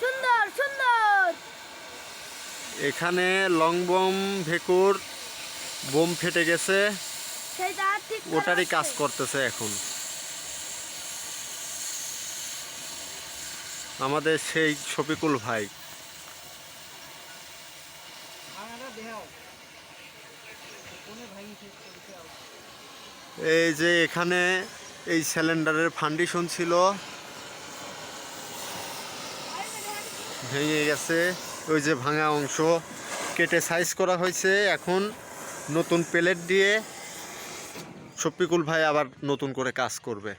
সুন্দর সুন্দর। এখানে লং বম ভেকুর বোম ফেটে গেছে। সেটা ঠিক ওটারই কাজ করতেছে এখন। আমাদের সেই শফিকুল ভাই। এই যে এখানে এই সিলিন্ডারের ফান্ডিশন ছিল। ভেঙে গেছে। ওই যে ভাঙা অংশ কেটে সাইজ করা হয়েছে। এখন নতুন প্লেট দিয়ে শফিকুল ভাই আবার নতুন করে কাজ করবে।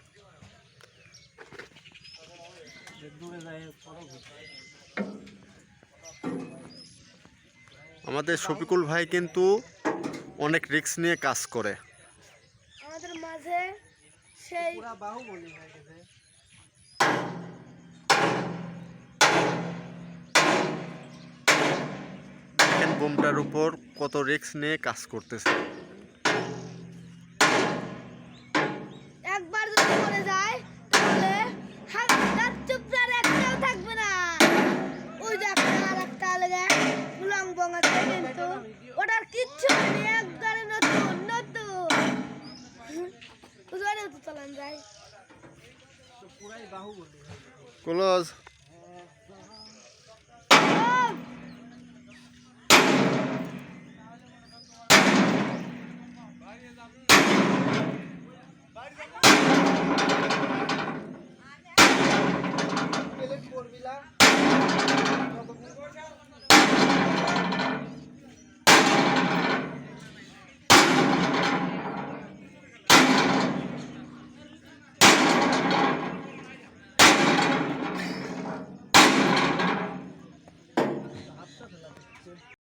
আমাদের শফিকুল ভাই কিন্তু অনেক রিস্ক নিয়ে কাজ করে। আমাদের মাঝে সেই বোমটার উপর কত রিস্ক নিয়ে কাজ করতেছে। একবার যদি পড়ে যায় তাহলে চুপচাপ একটাও থাকবে না। ওই যে একটা আর একটা লেগে লং বং আছে কিন্তু ওটার কিচ্ছু নেই একবারে নতুন তো চলান যায় ক্লোজ